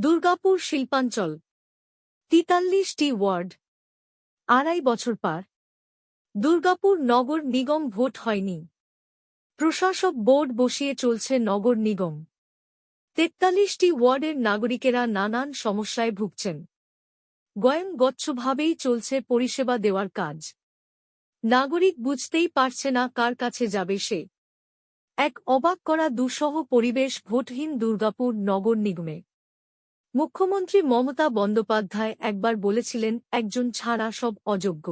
দুর্গাপুর শিল্পাঞ্চল। তিতাল্লিশটি ওয়ার্ড। আড়াই বছর পার। দুর্গাপুর নগর নিগম ভোট হয়নি। প্রশাসক বোর্ড বসিয়ে চলছে নগর নিগম। তেতাল্লিশটি ওয়ার্ডের নাগরিকেরা নানান সমস্যায় ভুগছেন। গয়ঙ্গচ্ছভাবেই চলছে পরিষেবা দেওয়ার কাজ। নাগরিক বুঝতেই পারছে না কার কাছে যাবে সে। এক অবাক করা দুঃসহ পরিবেশ ভোটহীন দুর্গাপুর নগর নিগমে। মুখ্যমন্ত্রী মমতা বন্দ্যোপাধ্যায় একবার বলেছিলেন, একজন ছাড়া সব অযোগ্য।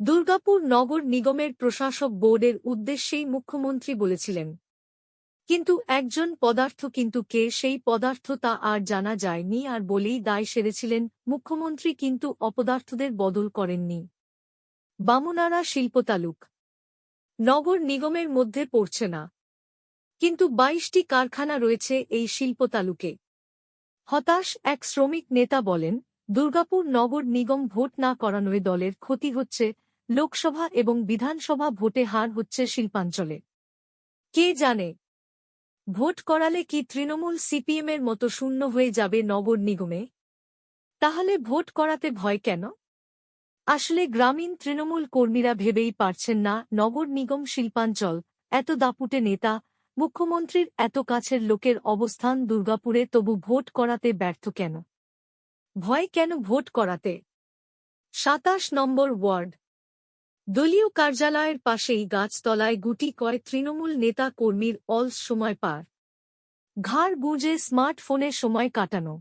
দুর্গাপুর নগর নিগমের প্রশাসক বোর্ডের উদ্দেশ্যেই মুখ্যমন্ত্রী বলেছিলেন, কিন্তু একজন পদার্থ, কিন্তু কে সেই পদার্থ তা আর জানা যায়নি আর বলেই দায় সেরেছিলেন মুখ্যমন্ত্রী, কিন্তু অপদার্থদের বদল করেননি। বামুনারা শিল্পতালুক, নগর নিগমের মধ্যে পড়ছে না, কিন্তু বাইশটি কারখানা রয়েছে এই শিল্প তালুকে হতাশ এক শ্রমিক নেতা বলেন, দুর্গাপুর নগর নিগম ভোট না করানোয় দলের ক্ষতি হচ্ছে, লোকসভা এবং বিধানসভা ভোটে হার হচ্ছে শিল্পাঞ্চলে। কে জানে? ভোট করালে কি তৃণমূল সিপিএমের মতো শূন্য হয়ে যাবে নগর নিগমে? তাহলে ভোট করাতে ভয় কেন? আসলে গ্রামীণ তৃণমূল কর্মীরা ভেবেই পারছেন না নগর নিগম শিল্পাঞ্চল, এত দাপুটে নেতা মুখ্যমন্ত্রীর এত কাছের লোকের অবস্থান দুর্গাপুরে তবু ভোট করাতে ব্যর্থ কেন? ভয় কেন ভোট করাতে? সাতাশ নম্বর ওয়ার্ড। দলীয় কার্যালয়ের পাশেই গাছতলায় গুটি কয় তৃণমূল নেতা কর্মীর অলস সময় পার। ঘাড় গুঁজে স্মার্টফোনে সময় কাটানো।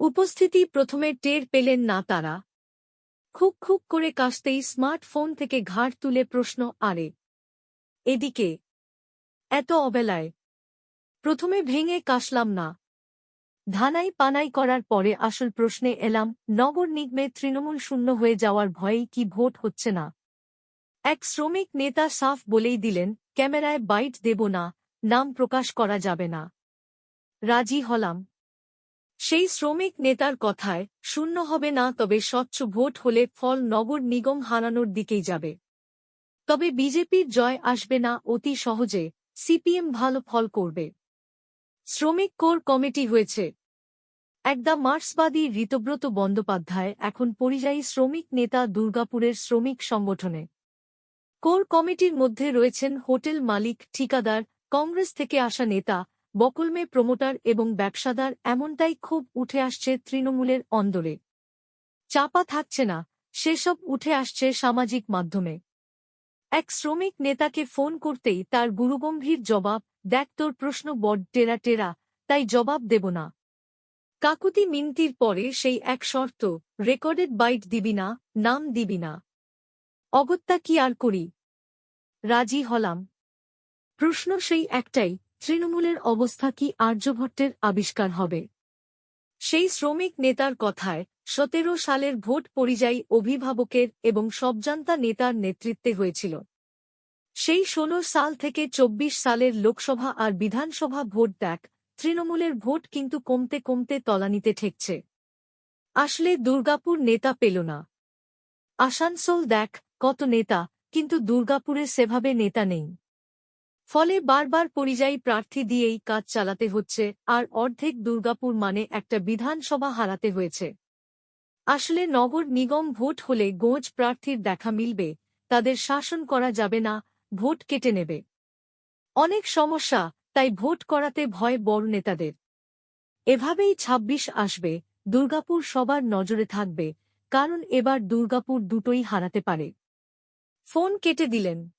উপস্থিতি প্রথমে টের পেলেন না তারা। খুক খুক করে কাশতেই স্মার্টফোন থেকে ঘাড় তুলে প্রশ্ন, আরে, এদিকে এত অবেলায়। প্রথমে ভেঙে কাশলাম না। ধানাই পানাই করার পরে আসল প্রশ্নে এলাম, নগর নিগমে তৃণমূল শূন্য হয়ে যাওয়ার ভয়েই কি ভোট হচ্ছে না? এক শ্রমিক নেতা সাফ বলেই দিলেন, ক্যামেরায় বাইট দেব না, নাম প্রকাশ করা যাবে না। রাজি হলাম। সেই শ্রমিক নেতার কথায়, শূন্য হবে না তবে স্বচ্ছ ভোট হলে ফল নগর নিগম হারানোর দিকেই যাবে। তবে বিজেপির জয় আসবে না অতি সহজে সিপিএম ভালো ফল করবে। শ্রমিক কোর কমিটি হয়েছে। একদা মার্ক্সবাদী ঋতব্রত বন্দ্যোপাধ্যায় এখন পরিযায়ী শ্রমিক নেতা দুর্গাপুরের শ্রমিক সংগঠনে। কোর কমিটির মধ্যে রয়েছেন হোটেল মালিক, ঠিকাদার, কংগ্রেস থেকে আসা নেতা, বকলমে প্রমোটার এবং ব্যবসাদার এমনটাই খুব উঠে আসছে তৃণমূলের অন্দরে। চাপা থাকছে না, সেসব উঠে আসছে সামাজিক মাধ্যমে। এক শ্রমিক নেতাকে ফোন করতেই তার গুরুগম্ভীর জবাব, দেখ তোর প্রশ্ন বড টেরা টেরা, তাই জবাব দেব না। কাকুতি মিনতির পরে সেই এক শর্ত, রেকর্ডেড বাইট দিবি না, নাম দিবি না। অগত্যা কি আর করি? রাজি হলাম। প্রশ্ন সেই একটাই, তৃণমূলের অবস্থা কি আর্যভট্টের আবিষ্কার হবে? সেই শ্রমিক নেতার কথায় সতেরো সালের ভোট পরিযায়ী অভিভাবকের এবং সবজান্তা নেতার নেতৃত্বে হয়েছিল। সেই ষোলো সাল থেকে চব্বিশ সালের লোকসভা আর বিধানসভা ভোট দেখ তৃণমূলের ভোট কিন্তু কমতে কমতে তলানিতে ঠেকছে। আসলে দুর্গাপুর নেতা পেল না। আসানসোল দেখ কত নেতা, কিন্তু দুর্গাপুরে সেভাবে নেতা নেই। ফলে বারবার পরিযায়ী প্রার্থী দিয়েই কাজ চালাতে হচ্ছে, আর অর্ধেক দুর্গাপুর মানে একটা বিধানসভা হারাতে হয়েছে। আসলে নগর নিগম ভোট হলে গোঁজ প্রার্থীর দেখা মিলবে, তাদের শাসন করা যাবে না, ভোট কেটে নেবে। অনেক সমস্যা, তাই ভোট করাতে ভয় বড় নেতাদের। এভাবেই ২৬ আসবে, দুর্গাপুর সবার নজরে থাকবে, কারণ এবার দুর্গাপুর দুটোই হারাতে পারে। ফোন কেটে দিলেন।